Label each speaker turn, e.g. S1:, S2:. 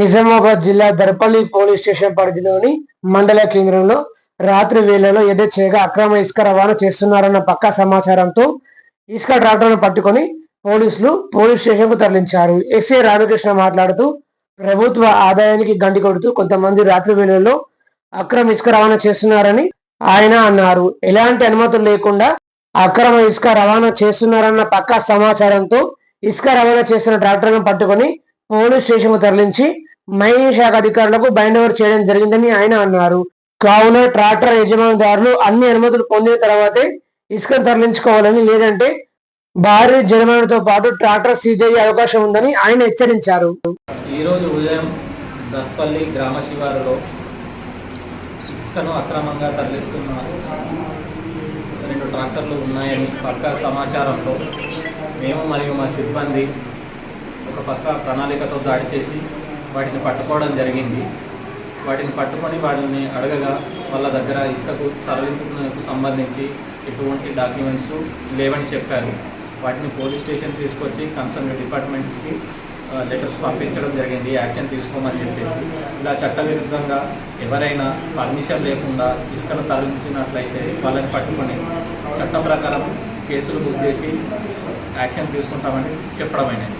S1: నిజామాబాద్ జిల్లా Darpalli police station పరిధిలోని మండల కేంద్రంలో రాత్రి వేళలో యథేచ్ఛగా అక్రమ ఇసుక రవాణా చేస్తున్నారన్న పక్కా సమాచారంతో ఇసుక ట్రాక్టర్ను పట్టుకొని పోలీసులు పోలీస్ స్టేషన్కు తరలించారు. ఎస్ఏ రామకృష్ణ మాట్లాడుతూ ప్రభుత్వ ఆదాయానికి గండి కొడుతూ కొంతమంది రాత్రి వేళల్లో అక్రమ ఇసుక రవాణా చేస్తున్నారని ఆయన అన్నారు. ఎలాంటి అనుమతులు లేకుండా అక్రమ ఇసుక రవాణా చేస్తున్నారన్న పక్కా సమాచారంతో ఇసుక రవాణా చేస్తున్న ట్రాక్టర్ను పట్టుకొని పోలీస్ స్టేషన్కు తరలించి మైనింగ్ శాఖ అధికారులకు బైండ్ ఓవర్ చేయడం జరిగిందని ఆయన అన్నారు. కావున ట్రాక్టర్ యజమానిదారులు అన్ని అనుమతులు పొందిన తర్వాతే ఇసుకను తరలించుకోవాలని లేదంటే భారీ జరిమానాతో పాటు ట్రాక్టర్ సీజ్ అయ్యే అవకాశం ఉందని ఆయన హెచ్చరించారు.
S2: ఈరోజు ఉదయం దత్పల్లి గ్రామ శివారులో ఇసుకను అక్రమంగా తరలిస్తున్నారు. రెండు ట్రాక్టర్లు ఉన్నాయని పక్క సమాచారంతో మేము మరియు మా సిబ్బంది ఒక పక్క ప్రణాళికతో దాడి చేసి వాటిని పట్టుకోవడం జరిగింది. వాటిని పట్టుకొని వాటిని అడగగా వాళ్ళ దగ్గర ఇసుకకు తరలింపుకు సంబంధించి ఎటువంటి డాక్యుమెంట్స్ లేవని చెప్పారు. వాటిని పోలీస్ స్టేషన్ తీసుకొచ్చి కన్సర్న్ డిపార్ట్మెంట్స్కి లెటర్స్ పంపించడం జరిగింది. యాక్షన్ తీసుకోమని చెప్పేసి. ఇలా చట్టవిరుద్ధంగా ఎవరైనా పర్మిషన్ లేకుండా ఇసుకను తరలించినట్లయితే వాళ్ళని పట్టుకొని చట్టం ప్రకారం కేసులు బుక్ చేసి యాక్షన్ తీసుకుంటామని చెప్పడమైనది.